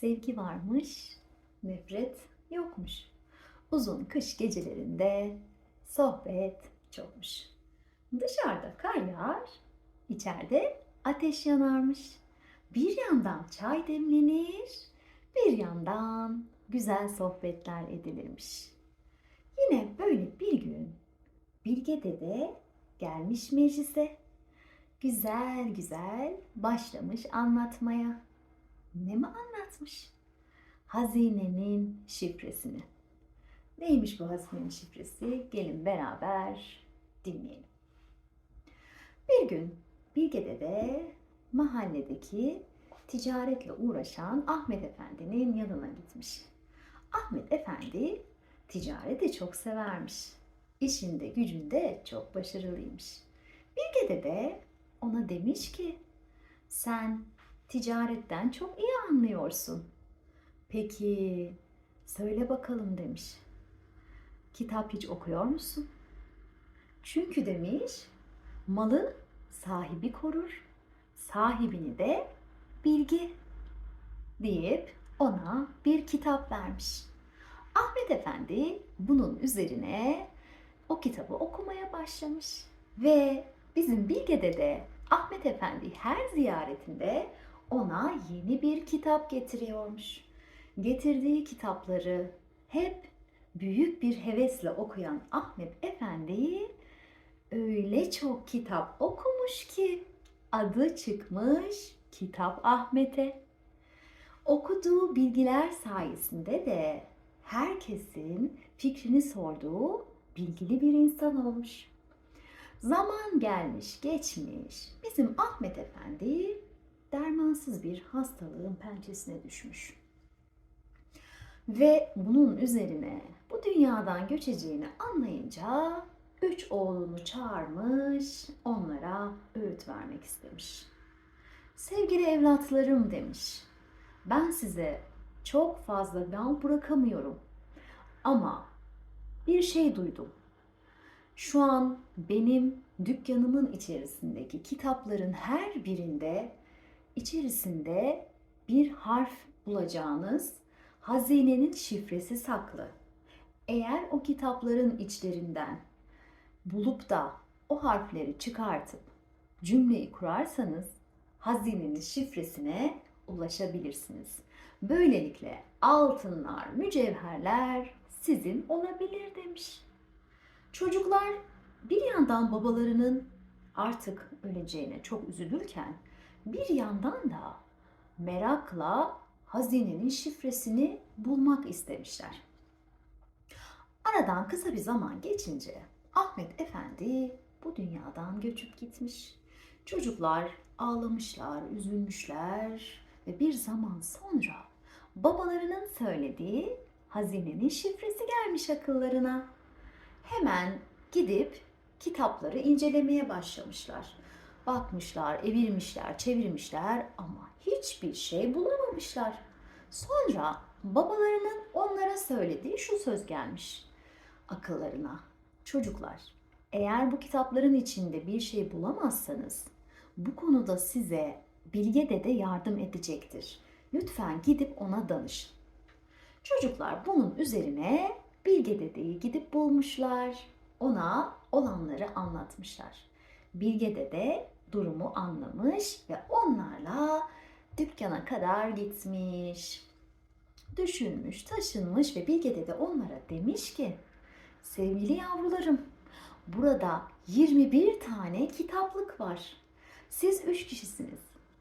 Sevgi varmış, nefret yokmuş. Uzun kış gecelerinde sohbet çokmuş. Dışarıda kar yağar, içeride ateş yanarmış. Bir yandan çay demlenir, bir yandan güzel sohbetler edilirmiş. Yine böyle bir gün Bilge Dede gelmiş meclise. Güzel güzel başlamış anlatmaya. Ne mi anlatmış? Hazinenin şifresini. Neymiş bu hazinenin şifresi? Gelin beraber dinleyelim. Bir gün Bilge Dede mahalledeki ticaretle uğraşan Ahmet Efendi'nin yanına gitmiş. Ahmet Efendi ticareti çok severmiş. İşinde gücünde çok başarılıymış. Bilge Dede ona demiş ki sen ticaretten çok iyi anlıyorsun. Peki söyle bakalım demiş. Kitap hiç okuyor musun? Çünkü demiş malı sahibi korur, sahibini de bilgi deyip ona bir kitap vermiş. Ahmet Efendi bunun üzerine o kitabı okumaya başlamış ve bizim Bilge'de de Ahmet Efendi her ziyaretinde ona yeni bir kitap getiriyormuş. Getirdiği kitapları hep büyük bir hevesle okuyan Ahmet Efendi öyle çok kitap okumuş ki adı çıkmış Kitap Ahmet'e. Okuduğu bilgiler sayesinde de herkesin fikrini sorduğu bilgili bir insan olmuş. Zaman gelmiş, geçmiş. Bizim Ahmet Efendi dermansız bir hastalığın pençesine düşmüş. Ve bunun üzerine bu dünyadan göçeceğini anlayınca üç oğlunu çağırmış, onlara öğüt vermek istemiş. Sevgili evlatlarım demiş. Ben size çok fazla mal bırakamıyorum. Ama bir şey duydum. Şu an benim dükkanımın içerisindeki kitapların her birinde içerisinde bir harf bulacağınız hazinenin şifresi saklı. Eğer o kitapların içlerinden bulup da o harfleri çıkartıp cümleyi kurarsanız hazinenin şifresine ulaşabilirsiniz. Böylelikle altınlar, mücevherler sizin olabilir demiş. Çocuklar bir yandan babalarının artık öleceğine çok üzülürken bir yandan da merakla hazinenin şifresini bulmak istemişler. Aradan kısa bir zaman geçince Ahmet Efendi bu dünyadan göçüp gitmiş. Çocuklar ağlamışlar, üzülmüşler ve bir zaman sonra babalarının söylediği hazinenin şifresi gelmiş akıllarına. Hemen gidip kitapları incelemeye başlamışlar. Bakmışlar, evirmişler, çevirmişler ama hiçbir şey bulamamışlar. Sonra babalarının onlara söylediği şu söz gelmiş akıllarına. Çocuklar, eğer bu kitapların içinde bir şey bulamazsanız bu konuda size Bilge Dede yardım edecektir. Lütfen gidip ona danış. Çocuklar bunun üzerine Bilge Dede'yi gidip bulmuşlar. Ona olanları anlatmışlar. Bilge Dede durumu anlamış ve onlarla dükkana kadar gitmiş. Düşünmüş, taşınmış ve Bilge Dede onlara demiş ki Sevgili yavrularım, burada 21 tane kitaplık var. Siz üç kişisiniz.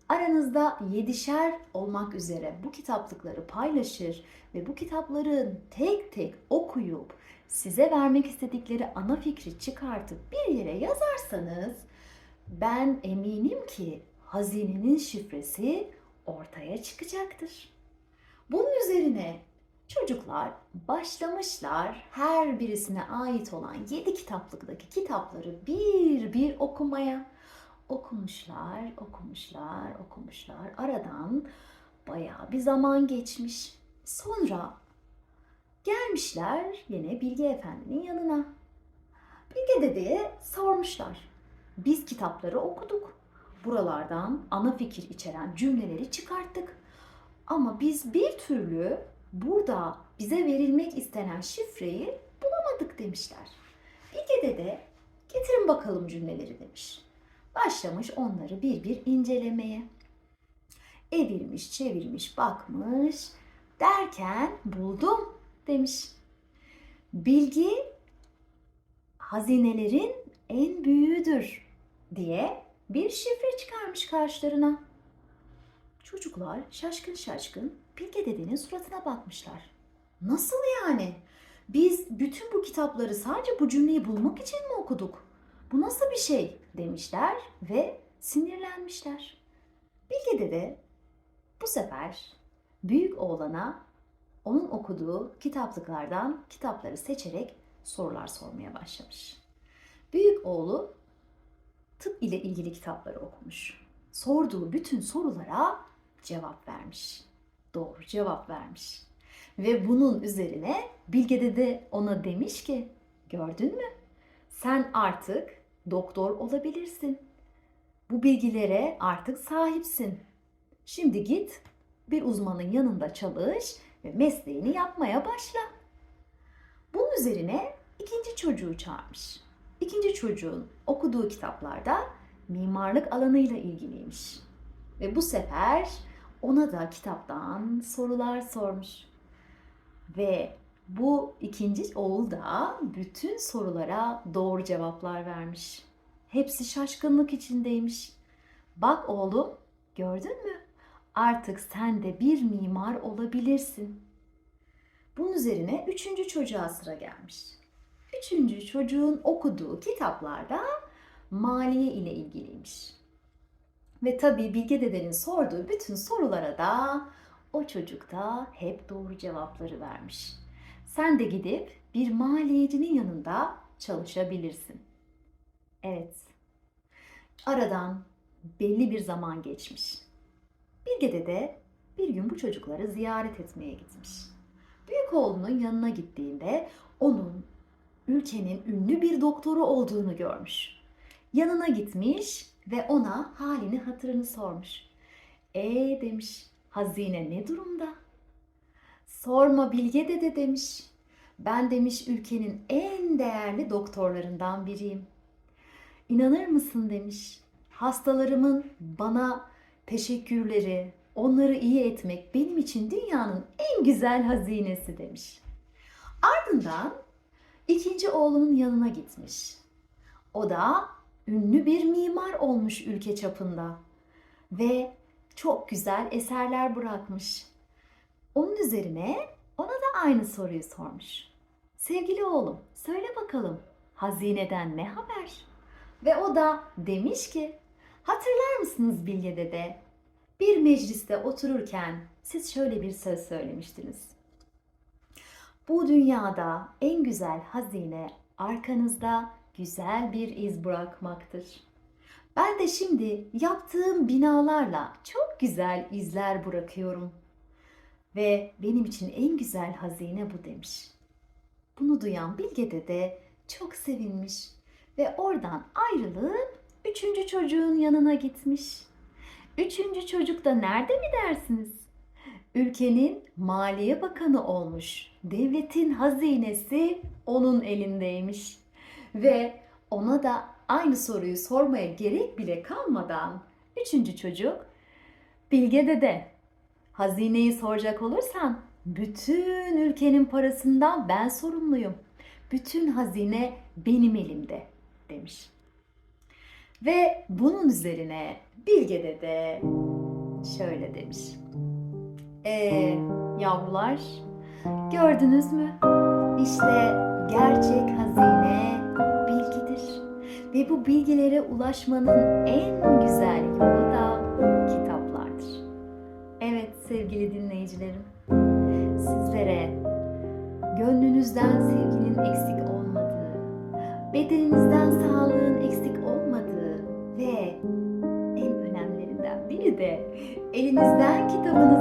Aranızda yedişer olmak üzere bu kitaplıkları paylaşır ve bu kitapları tek tek okuyup size vermek istedikleri ana fikri çıkartıp bir yere yazarsanız ben eminim ki hazinenin şifresi ortaya çıkacaktır. Bunun üzerine çocuklar başlamışlar her birisine ait olan 7 kitaplıktaki kitapları bir bir okumaya okumuşlar, okumuşlar, okumuşlar. Aradan bayağı bir zaman geçmiş. Sonra gelmişler yine Bilge Efendi'nin yanına. Bilge dedeye sormuşlar. Biz kitapları okuduk. Buralardan ana fikir içeren cümleleri çıkarttık. Ama biz bir türlü burada bize verilmek istenen şifreyi bulamadık demişler. Bilge dede getirin bakalım cümleleri demiş. Başlamış onları bir bir incelemeye. Evirmiş, çevirmiş, bakmış derken buldum demiş. Bilgi hazinelerin en büyüğüdür diye bir şifre çıkarmış karşılarına. Çocuklar şaşkın şaşkın Bilge dedenin suratına bakmışlar. Nasıl yani? Biz bütün bu kitapları sadece bu cümleyi bulmak için mi okuduk? Bu nasıl bir şey demişler ve sinirlenmişler. Bilge dede bu sefer büyük oğlana onun okuduğu kitaplıklardan kitapları seçerek sorular sormaya başlamış. Büyük oğlu tıp ile ilgili kitapları okumuş. Sorduğu bütün sorulara cevap vermiş. Doğru cevap vermiş. Ve bunun üzerine Bilge Dede ona demiş ki gördün mü? Sen artık doktor olabilirsin. Bu bilgilere artık sahipsin. Şimdi git bir uzmanın yanında çalış ve mesleğini yapmaya başla. Bunun üzerine ikinci çocuğu çağırmış. İkinci çocuğun okuduğu kitaplarda mimarlık alanıyla ilgiliymiş. Ve bu sefer ona da kitaptan sorular sormuş. Ve bu ikinci oğul da bütün sorulara doğru cevaplar vermiş. Hepsi şaşkınlık içindeymiş. Bak oğlum, gördün mü? Artık sen de bir mimar olabilirsin. Bunun üzerine üçüncü çocuğa sıra gelmiş. Üçüncü çocuğun okuduğu kitaplarda maliye ile ilgiliymiş. Ve tabii Bilge Dede'nin sorduğu bütün sorulara da o çocuk da hep doğru cevapları vermiş. Sen de gidip bir maliyecinin yanında çalışabilirsin. Evet. Aradan belli bir zaman geçmiş. Bilge Dede bir gün bu çocukları ziyaret etmeye gitmiş. Büyük oğlunun yanına gittiğinde onun ülkenin ünlü bir doktoru olduğunu görmüş. Yanına gitmiş ve ona halini hatırını sormuş. E demiş, hazine ne durumda? Sorma Bilge dede demiş. Ben demiş ülkenin en değerli doktorlarından biriyim. İnanır mısın demiş. Hastalarımın bana teşekkürleri, onları iyi etmek benim için dünyanın en güzel hazinesi demiş. Ardından ikinci oğlunun yanına gitmiş. O da ünlü bir mimar olmuş ülke çapında ve çok güzel eserler bırakmış. Onun üzerine ona da aynı soruyu sormuş. Sevgili oğlum, söyle bakalım hazineden ne haber? Ve o da demiş ki, hatırlar mısınız Bilge Dede? Bir mecliste otururken siz şöyle bir söz söylemiştiniz. Bu dünyada en güzel hazine arkanızda güzel bir iz bırakmaktır. Ben de şimdi yaptığım binalarla çok güzel izler bırakıyorum. Ve benim için en güzel hazine bu demiş. Bunu duyan Bilge de çok sevinmiş ve oradan ayrılıp üçüncü çocuğun yanına gitmiş. Üçüncü çocuk da nerede mi dersiniz? Ülkenin Maliye Bakanı olmuş. Devletin hazinesi onun elindeymiş. Ve ona da aynı soruyu sormaya gerek bile kalmadan üçüncü çocuk Bilge Dede hazineyi soracak olursan bütün ülkenin parasından ben sorumluyum. Bütün hazine benim elimde demiş. Ve bunun üzerine Bilge Dede şöyle demiş. Eee yavrular gördünüz mü? İşte gerçek hazine bilgidir. Ve bu bilgilere ulaşmanın en güzel yolu da kitaplardır. Evet sevgili dinleyicilerim, sizlere gönlünüzden sevginin eksik olmadığı, bedeninizden sağlığın eksik olmadığı ve en önemlilerinden biri de elinizden kitabınızın